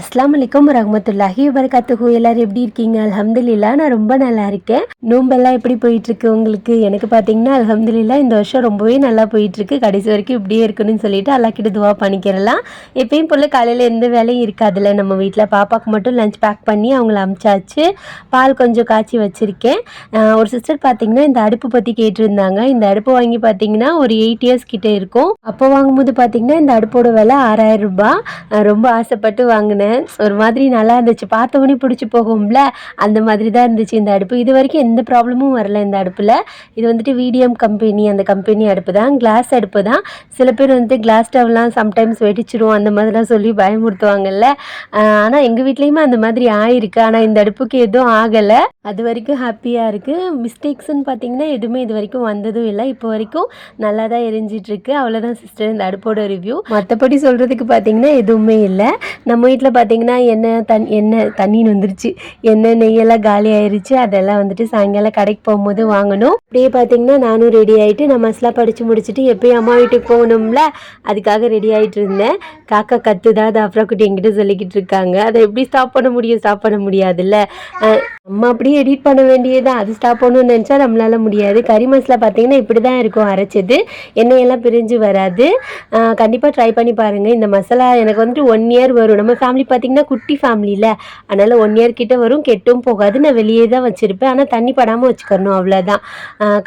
அஸ்லாம் வலைக்கம் ரஹமத்துல்லாஹி வரகாத்துஹூ எல்லாரும் எப்படி இருக்கீங்க? அல்ஹம்துலில்லா நான் ரொம்ப நல்லா இருக்கேன். நோம்பெல்லாம் எப்படி போயிட்டு இருக்கு உங்களுக்கு? எனக்கு பார்த்தீங்கன்னா அலமதுல்லா இந்த வருஷம் ரொம்பவே நல்லா போயிட்டு இருக்கு கடைசி வரைக்கும் இப்படியே இருக்கணும்னு சொல்லிட்டு அல்லா கிட்ட துவா பண்ணிக்கிறலாம். எப்பயும் போல காலையில் எந்த வேலையும் இருக்காதுல்ல. நம்ம வீட்டில் பாப்பாக்கு மட்டும் லஞ்ச் பேக் பண்ணி அவங்கள அமிச்சாச்சு. பால் கொஞ்சம் காய்ச்சி வச்சிருக்கேன். ஒரு சிஸ்டர் பார்த்தீங்கன்னா இந்த அடுப்பு பற்றி கேட்டிருந்தாங்க. இந்த அடுப்பு வாங்கி பார்த்தீங்கன்னா ஒரு எயிட் இயர்ஸ் கிட்டே இருக்கும். அப்போ வாங்கும்போது பார்த்தீங்கன்னா இந்த அடுப்போட விலை ஆறாயிரம் ரூபாய். ரொம்ப ஆசைப்பட்டு வாங்கினேன். ஒரு மாதிரி நல்லா இருந்துச்சு. பார்த்தவொடனே பிடிச்சி போகும்ல? அந்த மாதிரி தான் இருந்துச்சு இந்த அடுப்பு. இது வரைக்கும் எந்த ப்ராப்ளமும் வரல இந்த அடுப்பில். இது வந்துட்டு விடிஎம் கம்பெனி அந்த கம்பெனி அடுப்பு தான். கிளாஸ் அடுப்பு தான். சில பேர் வந்துட்டு கிளாஸ் ஸ்டவ்லாம் சம்டைம்ஸ் வெடிச்சிரும். அந்த மாதிரிலாம் சொல்லி பயமுறுத்துவாங்கல்ல. ஆனால் எங்கள் வீட்லேயுமே அந்த மாதிரி ஆயிருக்கு. ஆனால் இந்த அடுப்புக்கு எதுவும் ஆகலை. அது வரைக்கும் ஹாப்பியாக இருக்குது மிஸ்டேக்ஸ்ன்னு பார்த்தீங்கன்னா எதுவுமே இது வரைக்கும் வந்ததும் இல்லை. இப்போ வரைக்கும் நல்லா தான் எரிஞ்சிட்ருக்கு. அவ்வளோதான் சிஸ்டர் இந்த அடுப்போட ரிவ்யூ மற்றபடி சொல்கிறதுக்கு பார்த்தீங்கன்னா எதுவுமே இல்லை. நம்ம வீட்டில் பார்த்தீங்கன்னா எண்ணெய் தண் எண்ணெய் தண்ணின்னு வந்துருச்சு. எண்ணெய் நெய்யெல்லாம் காலி ஆயிருச்சு. அதெல்லாம் வந்துட்டு சாயங்காலம் கடைக்கு போகும்போது வாங்கணும். அப்படியே பார்த்தீங்கன்னா நானும் ரெடி ஆகிட்டு நான் மசாலா படித்து முடிச்சுட்டு எப்போயும் அம்மா வீட்டுக்கு போகணும்ல. அதுக்காக ரெடி ஆகிட்டு இருந்தேன். காக்கா கத்துதா அது அப்புறம் குட்டி என்கிட்ட சொல்லிக்கிட்டு இருக்காங்க. அதை எப்படி ஸ்டாப் பண்ண முடியும் ஸ்டாப் பண்ண முடியாதுல்ல. நம்ம அப்படியே எடிட் பண்ண வேண்டியதுதான். அது ஸ்டாப் பண்ணணும்னு நினச்சா நம்மளால முடியாது. கறி மசாலா பார்த்தீங்கன்னா இப்படி தான் இருக்கும் அரைச்சது. எண்ணெயெல்லாம் பிரிஞ்சு வராது. கண்டிப்பாக ட்ரை பண்ணி பாருங்கள் இந்த மசாலா எனக்கு வந்துட்டு ஒன் இயர் வரும். நம்ம ஃபேமிலி பார்த்தீங்கன்னா குட்டி ஃபேமிலியில் அதனால் ஒன் இயர் கிட்ட வரும். கெட்டும் போகாது. நான் வெளியே தான் வச்சுருப்பேன். ஆனால் தண்ணி படாமல் வச்சுக்கணும். அவ்வளோதான்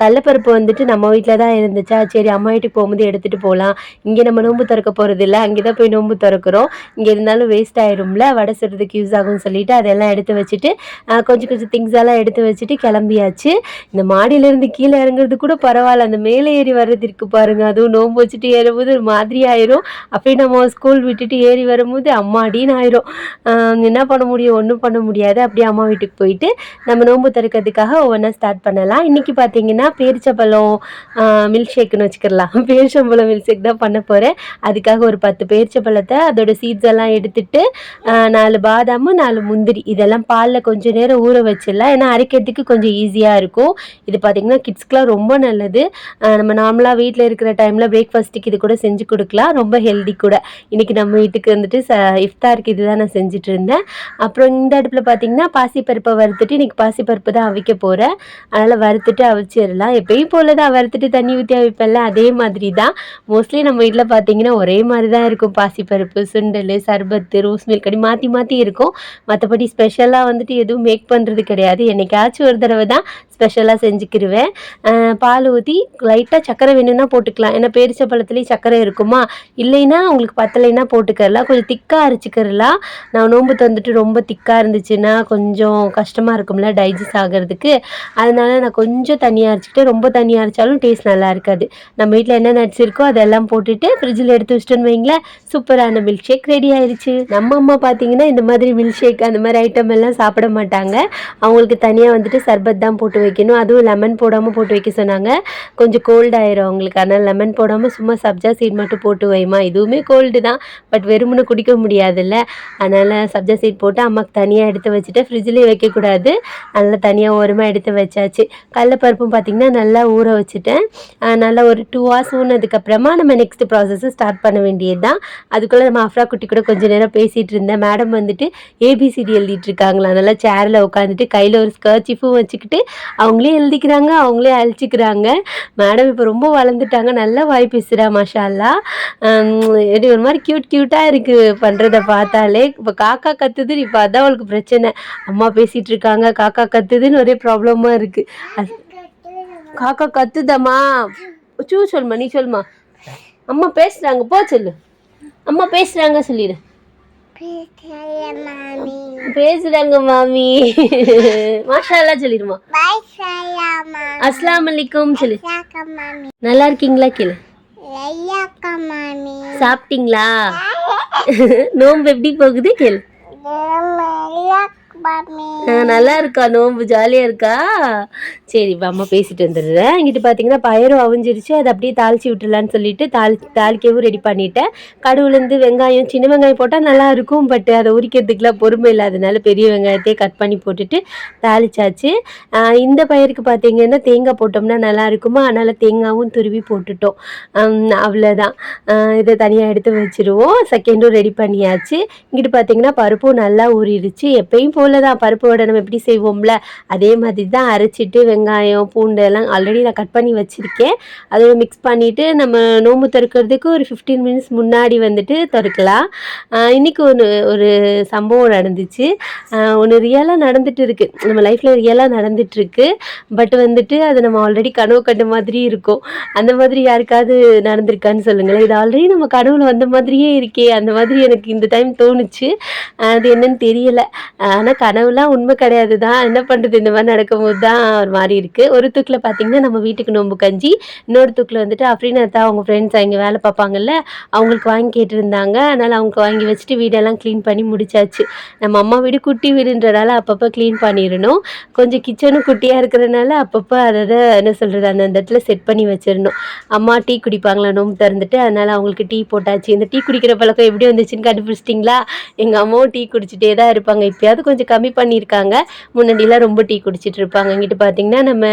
கடலப்பருப்பு வந்துட்டு நம்ம வீட்டில் தான் இருந்துச்சா? சரி அம்மா வீட்டுக்கு போகும்போது எடுத்துகிட்டு போகலாம் இங்கே நம்ம நோன்பு திறக்க போகிறது இல்லை. அங்கே தான் போய் நோன்பு திறக்கிறோம். இங்கே இருந்தாலும் வேஸ்ட் ஆயிரும்ல. வடை சுடுறதுக்கு யூஸ் ஆகும்னு சொல்லிட்டு அதெல்லாம் எடுத்து வச்சுட்டு கொஞ்சம் கொஞ்சம் கொஞ்சம் திங்ஸ் எல்லாம் எடுத்து வச்சுட்டு கிளம்பியாச்சு. இந்த மாடியிலேருந்து கீழே இறங்குறது கூட பரவாயில்ல. அந்த மேலே ஏறி வர்றது இருக்கு பாருங்க. அதுவும் நோன்பு வச்சுட்டு ஏறும்போது ஒரு மாதிரி ஆயிரும். அப்படியே நம்ம ஸ்கூல் விட்டுட்டு ஏறி வரும்போது அம்மாடின்னு ஆயிரும். என்ன பண்ண முடியும்? ஒன்றும் பண்ண முடியாது. அப்படியே அம்மா வீட்டுக்கு போயிட்டு நம்ம நோன்பு திறக்கிறதுக்காக ஒவ்வொன்றா ஸ்டார்ட் பண்ணலாம். இன்றைக்கி பார்த்தீங்கன்னா பேரிச்சப்பழம் மில்க் ஷேக்குன்னு வச்சுக்கலாம். பேரிச்சம்பழம் மில்க் ஷேக் தான் பண்ண போகிறேன் அதுக்காக ஒரு பத்து பேரிச்சப்பழத்தை அதோட சீட்ஸ் எல்லாம் எடுத்துட்டு நாலு பாதாமு நாலு முந்திரி இதெல்லாம் பாலில் கொஞ்சம் நேரம் ஊற வச்சிடலாம். ஏன்னா அரைக்கிறதுக்கு கொஞ்சம் ஈஸியாக இருக்கும். இது பார்த்திங்கன்னா கிட்ஸ்க்குலாம் ரொம்ப நல்லது. நம்ம நார்மலாக வீட்டில் இருக்கிற டைமில் பிரேக்ஃபாஸ்ட்டுக்கு இது கூட செஞ்சு கொடுக்கலாம். ரொம்ப ஹெல்தி கூட. இன்றைக்கி நம்ம வீட்டுக்கு வந்துட்டு ச இஃப்தாருக்கு இதுதான் நான் செஞ்சுட்டு இருந்தேன். அப்புறம் இந்த அடுப்பில் பார்த்தீங்கன்னா பாசிப்பருப்பை வறுத்துட்டு இன்றைக்கி பாசிப்பருப்பு தான் அவிக்க போகிறேன் அதனால் வறுத்துட்டு அவிச்சிடலாம். எப்பயும் போல தான் வறுத்துட்டு தண்ணி ஊற்றி அவிப்பேன்ல அதே மாதிரி தான். மோஸ்ட்லி நம்ம வீட்டில் பார்த்தீங்கன்னா ஒரே மாதிரி தான் இருக்கும். பாசிப்பருப்பு சுண்டல் சர்பத்து ரோஸ் மில்க் அப்படி மாற்றி மாற்றி இருக்கும். மற்றபடி ஸ்பெஷலாக வந்துட்டு எதுவும் மேக் பண்ணுறது கிடையாது. என்னைக்காச்சும் ஒரு தடவை தான் ஸ்பெஷலாக செஞ்சுக்கிருவேன். பால் ஊற்றி லைட்டாக சக்கரை வேணும்னா போட்டுக்கலாம். ஏன்னா பேரிச்ச பழத்துலேயும் சக்கரை இருக்குமா? இல்லைன்னா உங்களுக்கு பத்தலைன்னா போட்டுக்கறலாம். கொஞ்சம் திக்காக அரைச்சிக்கிறலாம். நான் நோம்பு தந்துட்டு ரொம்ப திக்காக இருந்துச்சுன்னா கொஞ்சம் கஷ்டமாக இருக்கும்ல டைஜஸ்ட் ஆகிறதுக்கு. அதனால நான் கொஞ்சம் தண்ணியாக அரைச்சிக்கிட்டு ரொம்ப தண்ணியாக அரைச்சாலும் டேஸ்ட் நல்லா இருக்காது. நம்ம வீட்டில் என்ன நட்ஸ் இருக்கோ அதெல்லாம் போட்டுட்டு ஃப்ரிட்ஜில் எடுத்து வச்சிட்டோன்னு வைங்களேன் சூப்பரான மில்க் ஷேக் ரெடி ஆயிடுச்சு நம்ம அம்மா பார்த்தீங்கன்னா இந்த மாதிரி மில்க் ஷேக் அந்த மாதிரி ஐட்டம் எல்லாம் சாப்பிட மாட்டாங்க. அவங்களுக்கு தனியாக வந்துட்டு சர்பத் தான் போட்டு வைக்கணும். அதுவும் லெமன் போடாமல் போட்டு வைக்க சொன்னாங்க. கொஞ்சம் கோல்ட் ஆயிரும் அவங்களுக்கு. அதனால் லெமன் போடாமல் சும்மா சப்ஜா சீட் மட்டும் போட்டு வைமா இதுவுமே கோல்டு தான். பட் வெறுமனு குடிக்க முடியாதுல்ல. அதனால் சப்ஜா சீட் போட்டு அம்மாக்கு தனியாக எடுத்து வச்சுட்டு ஃப்ரிட்ஜ்லேயே வைக்கக்கூடாது. அதனால் தனியாக ஓரமாக எடுத்து வச்சாச்சு. கடலப்பருப்பும் பார்த்திங்கன்னா நல்லா ஊற வச்சுட்டேன். நல்லா ஒரு டூ ஹவர்ஸ் ஊனதுக்கப்புறமா நம்ம நெக்ஸ்ட் ப்ராசஸை ஸ்டார்ட் பண்ண வேண்டியது தான் அதுக்குள்ளே நம்ம அஃப்ரா குட்டி கூட கொஞ்சம் நேரம் பேசிகிட்டு இருந்தேன். மேடம் வந்துட்டு ஏபிசிடி எழுதிட்டு இருக்காங்களா? நல்லா சேரில் உட்காந்துட்டு கையில் ஒரு ஸ்கர்ச்சிஃபும் வச்சுக்கிட்டு அவங்களே எழுதிக்கிறாங்க அவங்களே அழிச்சிக்கிறாங்க. மேடம் இப்போ ரொம்ப வளர்ந்துட்டாங்க நல்லா வாய் பேசுகிறா மஷாலா எப்படி ஒரு மாதிரி க்யூட் க்யூட்டாக இருக்குது பண்ணுறத பார்த்தாலே. இப்போ காக்கா கத்துது இப்போ அதான் அவளுக்கு பிரச்சனை. அம்மா பேசிகிட்டு இருக்காங்க காக்கா கத்துதுன்னு ஒரே ப்ராப்ளமாக இருக்குது காக்கா கத்துதம்மா. சூ சொல்மா நீ சொல்மா அம்மா பேசுகிறாங்க போ சொல்லு. அம்மா பேசுகிறாங்க சொல்லிடு. பேசுறாங்க மாமி. மாஷா அல்லா சொல்லிடுமா அஸ்லாம் அலைக்கும் சொல்லு. நல்லா இருக்கீங்களா கேளு சாப்பிட்டீங்களா? நோம்பு எப்படி போகுது கேளு நல்லா இருக்கா நோம்பு? ஜாலியாக இருக்கா? சரி அம்மா பேசிட்டு வந்துடுறேன். இங்கிட்டு பார்த்தீங்கன்னா பயரும் அவிஞ்சிருச்சு. அதை அப்படியே தாளிச்சு விட்டுலான்னு சொல்லிட்டு தாளி தாளிக்கவும் ரெடி பண்ணிட்டேன். கடுவுலேருந்து வெங்காயம் சின்ன வெங்காயம் போட்டால் நல்லா இருக்கும் பட் அதை உரிக்கிறதுக்குலாம் பொறுமை இல்லாதனால பெரிய வெங்காயத்தையே கட் பண்ணி போட்டுட்டு தாளிச்சாச்சு. இந்த பயிருக்கு பார்த்தீங்கன்னா தேங்காய் போட்டோம்னா நல்லா இருக்குமா? அதனால் தேங்காவும் துருவி போட்டுட்டோம். அவ்வளோதான் இதை தனியாக எடுத்து வச்சுருவோம். செகண்டும் ரெடி பண்ணியாச்சு. இங்கிட்டு பார்த்தீங்கன்னா பருப்பும் நல்லா ஊறிடுச்சு. எப்பயும் போல தான் பருப்பு வடை நம்ம எப்படி செய்வோம்ல? அதே மாதிரி தான் அரைச்சிட்டு வெங்காயம் பூண்டு எல்லாம் ஆல்ரெடி நான் கட் பண்ணி வச்சுருக்கேன். அதோட மிக்ஸ் பண்ணிவிட்டு நம்ம நோம்பு திறக்கிறதுக்கு ஒரு ஃபிஃப்டீன் மினிட்ஸ் முன்னாடி வந்துட்டு திறக்கலாம். இன்றைக்கி ஒன்று ஒரு சம்பவம் நடந்துச்சு. ஒன்று ரியலாக நடந்துட்டு இருக்கு. நம்ம லைஃப்பில் ரியலாக நடந்துட்டுருக்கு. பட் வந்துட்டு அது நம்ம ஆல்ரெடி கனவு கண்ட மாதிரி இருக்கும். அந்த மாதிரி யாருக்காவது நடந்திருக்கான்னு சொல்லுங்களேன். இது ஆல்ரெடி நம்ம கனவுல வந்த மாதிரியே இருக்கே. அந்த மாதிரி எனக்கு இந்த டைம் தோணுச்சு. அது என்னன்னு தெரியலை. ஆனால் கனவுலாம் உண்மை கிடையாது தான் என்ன பண்ணுறது இந்த மாதிரி நடக்கும்போது தான் ஒரு மாதிரி இருக்குது ஒரு தூக்கில் பார்த்தீங்கன்னா நம்ம வீட்டுக்கு நோம்பு கஞ்சி இன்னொரு தூக்கில் வந்துட்டு அஃப்ரீனத்தா அவங்க ஃப்ரெண்ட்ஸ் அங்கே வேலை பார்ப்பாங்கல்ல அவங்களுக்கு வாங்கி கேட்டிருந்தாங்க. அதனால் அவங்க வாங்கி வச்சுட்டு வீடெல்லாம் க்ளீன் பண்ணி முடிச்சாச்சு. நம்ம அம்மா வீடு குட்டி வீடுன்றதால அப்பப்போ க்ளீன் பண்ணிடணும். கொஞ்சம் கிச்சனும் குட்டியாக இருக்கிறனால அப்பப்போ அதை அதை என்ன சொல்கிறது அந்த அந்த இடத்துல செட் பண்ணி வச்சிடணும். அம்மா டீ குடிப்பாங்களா? நோம்பு திறந்துட்டு அதனால் அவங்களுக்கு டீ போட்டாச்சு. இந்த டீ குடிக்கிற பழக்கம் எப்படி வந்துச்சுன்னு கண்டுபிடிச்சிட்டிங்களா? எங்கள் அம்மாவும் டீ குடிச்சிட்டே தான் இருப்பாங்க. இப்போயாவது கொஞ்சம் கம்மி பண்ணியிருக்காங்க. முன்னாடிலாம் ரொம்ப டீ குடிச்சிட்டு இருப்பாங்க இங்கிட்டு பார்த்தீங்கன்னா நம்ம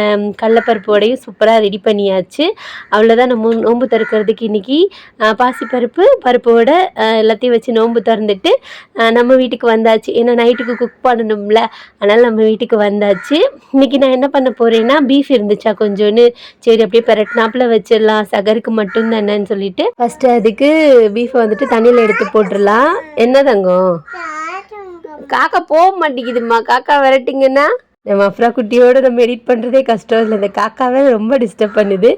கடலப்பருப்போடையும் கடலப்பருப்பு சூப்பராக ரெடி பண்ணியாச்சு. அவ்வளோதான் நம்ம நோன்பு திறக்கிறதுக்கு இன்றைக்கி பாசிப்பருப்பு பருப்பு வடை எல்லாத்தையும் வச்சு நோன்பு திறந்துட்டு நம்ம வீட்டுக்கு வந்தாச்சு. ஏன்னா நைட்டுக்கு குக் பண்ணணும்ல. அதனால் நம்ம வீட்டுக்கு வந்தாச்சு. இன்றைக்கி நான் என்ன பண்ண போகிறேன்னா பீஃப் இருந்துச்சா கொஞ்சோன்னு. சரி அப்படியே பெரட்னாப்பில் வச்சிடலாம். சகருக்கு மட்டும் தானேன்னு சொல்லிட்டு. ஃபஸ்ட்டு அதுக்கு பீஃபை வந்துட்டு தண்ணியில் எடுத்து போட்டுடலாம். என்ன தங்கம்? காக்கா போக மாட்டேங்குதுமா காக்கா விரட்டிங்கன்னா? நம்ம அஃப்ரா குட்டியோடு நம்ம எடிட் பண்ணுறதே கஷ்டம். இல்லை இந்த காக்காவே ரொம்ப டிஸ்டர்ப் பண்ணுது.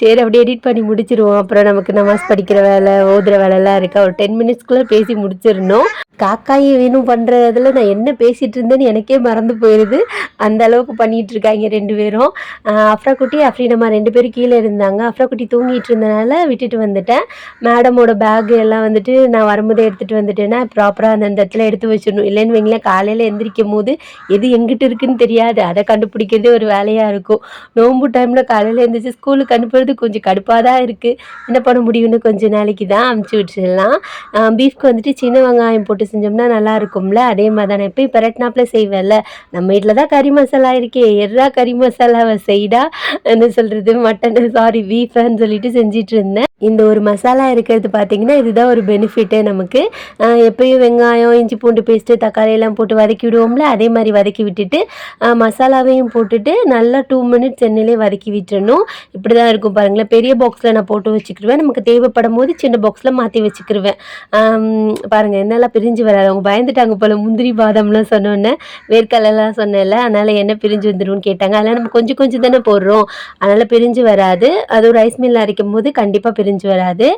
சரி அப்படியே எடிட் பண்ணி முடிச்சிருவோம். அப்புறம் நமக்கு நமாஸ் படிக்கிற வேலை ஓதுற வேலைலாம் இருக்கா? ஒரு டென் மினிட்ஸ்க்குள்ளே பேசி முடிச்சிடணும். காக்காயை வேணும் பண்ணுறதுல நான் என்ன பேசிகிட்டு இருந்தேன்னு எனக்கே மறந்து போயிடுது அந்த அளவுக்கு பண்ணிகிட்டு இருக்காங்க ரெண்டு பேரும். அஃப்ரா குட்டி அஃப்ரீனம்மா ரெண்டு பேரும் கீழே இருந்தாங்க. அஃப்ரா குட்டி தூங்கிட்டு இருந்தனால விட்டுட்டு வந்துட்டேன். மேடமோட பேக் எல்லாம் வந்துட்டு நான் வரும்போதே எடுத்துகிட்டு வந்துட்டேன்னா ப்ராப்பராக அந்த இடத்துல எடுத்து வச்சிடணும். இல்லைன்னு வைங்களேன் காலையில் எந்திரிக்கும் போது எது எங்கிட்ட இருக்குன்னு தெரியாது. அதை கண்டுபிடிக்கிறதே ஒரு வேலையாக இருக்கும். நோம்பு டைமில் காலையில் எழுந்திரிச்சு ஸ்கூலுக்கு அனுப்புறது கொஞ்சம் கடுப்பாக தான் இருக்குது என்ன பண்ண முடியும்னு கொஞ்சம் நாளைக்கு தான் அமுச்சு விட்டுடலாம் பீஃப்க்கு வந்துட்டு சின்ன வெங்காயம் போட்டு செஞ்சோம்னா நல்லா இருக்கும்ல. அதே மாதிரி தான் நான் எப்பயும் பெரட்னாப்பில் செய்வேன்ல. நம்ம வீட்டில் தான் கறி மசாலா இருக்கே. எர்ரா கறி மசாலாவை செய்டா. என்ன சொல்கிறது மட்டன் சாரி பீஃப்னு சொல்லிட்டு செஞ்சிட்டு இருந்தேன். இந்த ஒரு மசாலா இருக்கிறது பார்த்தீங்கன்னா இதுதான் ஒரு பெனிஃபிட்டே நமக்கு. எப்பயும் வெங்காயம் இஞ்சி பூண்டு பேஸ்ட்டு தக்காளி எல்லாம் போட்டு வதக்கி விடுவோம்ல அதே மாதிரி வதக்கி விட்டுட்டு மசாலாவையும் போட்டுட்டு நல்லா டூ மினிட்ஸ் எண்ணெயிலே வதக்கி விட்டுறணும். இப்படி தான் இருக்கும் பாருங்களேன். பெரிய பாக்ஸில் நான் போட்டு வச்சுக்கிடுவேன். நமக்கு தேவைப்படும் போது சின்ன பாக்ஸில் மாற்றி வச்சுக்கிடுவேன். பாருங்கள் என்னெல்லாம் பிரிஞ்சு வராது. அவங்க பயந்துட்டாங்க போல் முந்திரி பாதாம்லாம் சொன்னோன்னே வேர்க்கடலாம் சொன்னேன்ல அதனால் என்ன பிரிஞ்சு வந்துரும்னு கேட்டாங்க. அதனால் நம்ம கொஞ்சம் கொஞ்சம் தானே போடுறோம். அதனால் பிரிஞ்சு வராது. அது ஒரு ரைஸ் மில்லில் அரைக்கும் போது கண்டிப்பாக பிரிஞ்சு வராது.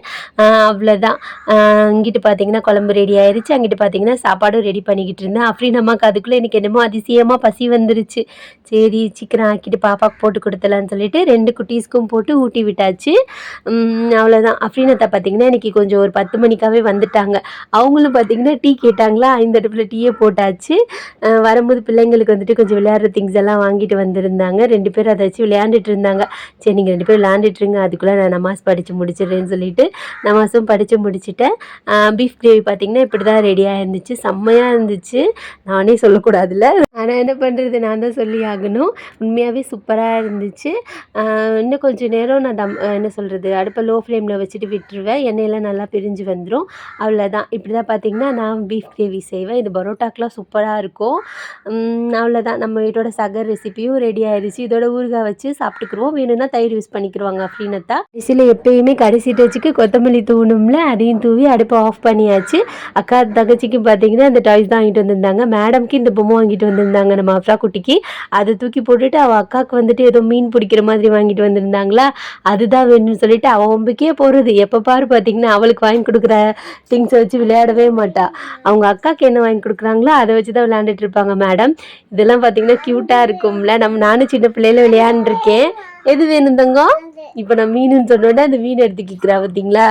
அவ்வளோதான் இங்கிட்டு பார்த்தீங்கன்னா குழம்பு ரெடி ஆயிடுச்சு அங்கிட்டு பார்த்தீங்கன்னா சாப்பாடும் ரெடி பண்ணிக்கிட்டு இருந்தேன். அஃப்ரீன் அம்மாவுக்கு அதுக்குள்ளே எனக்கு என்னமோ அதிசயமாக பசி வந்துருச்சு. சரி சீக்கிரம் ஆக்கிட்டு பாப்பாவுக்கு போட்டு கொடுத்தலான்னு சொல்லிட்டு ரெண்டு குட்டீஸ்க்கும் போட்டு ஊட்டி விட்டாச்சு. அவ்வளோதான் அஃப்ரீனத்தை பார்த்தீங்கன்னா இன்றைக்கி கொஞ்சம் ஒரு பத்து மணிக்காவே வந்துட்டாங்க. அவங்களும் பார்த்தீங்கன்னா டீ கேட்டாங்களா? இந்த இடத்துல டீயே போட்டாச்சு. வரும்போது பிள்ளைங்களுக்கு வந்துட்டு கொஞ்சம் விளையாடுற திங்ஸ் எல்லாம் வாங்கிட்டு வந்திருந்தாங்க. ரெண்டு பேரும் அதை வச்சு விளையாண்டுட்டு இருந்தாங்க. சரி நீங்கள் ரெண்டு பேரும் விளையாண்டுட்டு இருங்க. அதுக்குள்ளே நான் நமாஸ் படித்து முடிச்சிடுறேன்னு சொல்லிட்டு நமாஸும் படித்து முடிச்சுட்டேன். பீஃப் கிரேவி பார்த்தீங்கன்னா இப்படி தான் ரெடியாக இருந்துச்சு. செம்மையாக இருந்துச்சு. நானே சொல்லக்கூடாதுல்ல. ஆனால் என்ன பண்ணுறது நான் தான் சொல்லி ஆகணும். உண்மையாகவே சூப்பராக இருந்துச்சு. இன்னும் கொஞ்சம் நேரம் நான் தம் என்ன சொல்கிறது அடுப்பை லோ ஃப்ளேமில் வச்சுட்டு விட்டுருவேன். எண்ணெயெல்லாம் நல்லா பிரிஞ்சு வந்துடும் அவ்வளோதான் இப்படி தான் பார்த்திங்கன்னா நான் பீஃப் கிரேவி செய்வேன். இது பரோட்டாக்கெலாம் சூப்பராக இருக்கும். அவ்வளோதான் நம்ம வீட்டோட சகர் ரெசிபியும் ரெடி ஆயிடுச்சு இதோட ஊறுகாய் வச்சு சாப்பிட்டுக்குருவோம். வேணும்னா தயிர் யூஸ் பண்ணிக்கிருவாங்க அப்படின்னத்தா கடைசியில் எப்பயுமே அரிசி டச்சுக்கு கொத்தமல்லி தூணும்ல அதையும் தூவி அடுப்பை ஆஃப் பண்ணியாச்சு. அக்கா தங்கச்சிக்கு பார்த்தீங்கன்னா அந்த டாய்ஸ் தான் வாங்கிட்டு வந்திருந்தாங்க. மேடம்க்கு இந்த பொம்மை வாங்கிட்டு வந்திருந்தாங்க நம்ம அஃப்ரா குட்டிக்கு. அதை தூக்கி போட்டுட்டு அவள் அக்காவுக்கு வந்துட்டு ஏதோ மீன் பிடிக்கிற மாதிரி வாங்கிட்டு வந்திருந்தாங்களா? அதுதான் வேணும்னு சொல்லிட்டு அவள் ஒம்புக்கே போகிறது எப்போ பாரு பார்த்தீங்கன்னா அவளுக்கு வாங்கி கொடுக்குற திங்ஸை வச்சு விளையாடவே மாட்டா. அவங்க அக்காவுக்கு என்ன வாங்கி கொடுக்குறாங்களோ அதை வச்சு தான் விளையாண்டுட்டு இருப்பாங்க மேடம் இதெல்லாம் பார்த்தீங்கன்னா க்யூட்டாக இருக்கும்ல. நம்ம நானும் சின்ன பிள்ளையில விளையாண்டுருக்கேன். எது வேணும் தங்கம்? இப்போ நான் மீனுன்னு சொன்னோன்னே அந்த மீன் எடுத்து கேட்குறா பார்த்தீங்களா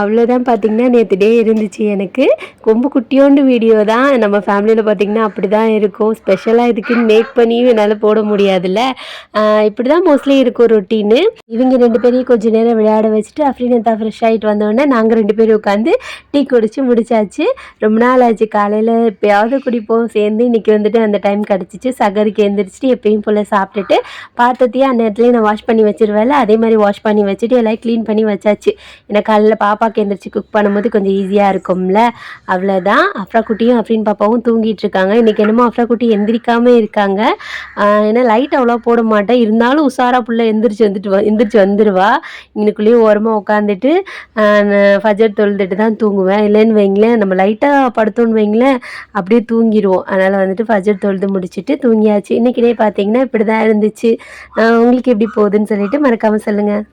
அவ்வளோதான் பார்த்தீங்கன்னா நேற்று டே இருந்துச்சு எனக்கு. ரொம்ப குட்டியோண்டு வீடியோ தான். நம்ம ஃபேமிலியில் பார்த்தீங்கன்னா அப்படி தான் இருக்கும். ஸ்பெஷலாக இதுக்குன்னு மேக் பண்ணியும் என்னால் போட முடியாதுல்ல. இப்படி தான் மோஸ்ட்லி இருக்கும் ரொட்டீனு இவங்க ரெண்டு பேரையும் கொஞ்சம் நேரம் விளையாட வச்சுட்டு அஃப்ரீனத்தா ஃப்ரெஷ் ஆகிட்டு வந்தோடனே நாங்கள் ரெண்டு பேரும் உட்காந்து டீ குடிச்சு முடிச்சாச்சு. ரொம்ப நாள் ஆச்சு. காலையில் எப்போயாவது குடிப்போம். சேர்ந்து இன்றைக்கி வந்துட்டு அந்த டைம் கிடச்சிச்சு. சகருக்கு எழுந்திரிச்சிட்டு எப்பயும் போல் சாப்பிட்டுட்டு பாத்திரத்தையும் அந்த இடத்துலையும் நான் வாஷ் பண்ணி வச்சிருவேன்ல. அதே மாதிரி வாஷ் பண்ணி வச்சுட்டு எல்லாம் க்ளீன் பண்ணி வச்சாச்சு. ஏன்னா காலையில் பாப்பாவுக்கு எந்திரிச்சு குக் பண்ணும்போது கொஞ்சம் ஈஸியாக இருக்கும்ல. அவ்வளோதான் அஃப்ரா குட்டியும் அஃப்ரின் பாப்பாவும் தூங்கிட்டு இருக்காங்க. இன்றைக்கி என்னமோ அஃப்ரா குட்டி எந்திரிக்காமல் இருக்காங்க ஏன்னா லைட் அவ்வளோ போட மாட்டேன். இருந்தாலும் உஷாரா புள்ள எந்திரிச்சு வந்துட்டு எந்திரிச்சு வந்துடுவா இன்னைக்குள்ளேயே ஓரமாக உட்காந்துட்டு ஃபஜர் தொழுதுட்டு தான் தூங்குவேன். இல்லைன்னு வைங்களேன் நம்ம லைட்டாக படுத்தோன்னு வைங்களேன் அப்படியே தூங்கிடுவோம் அதனால் வந்துட்டு ஃபஜர் தொழுது முடிச்சுட்டு தூங்கியாச்சு. இன்றைக்கிட்டே பார்த்தீங்கன்னா இப்படி தான் இருந்துச்சு உங்களுக்கு எப்படி போகுதுன்னு சொல்லிட்டு மறக்காமல் சொல்லுங்கள்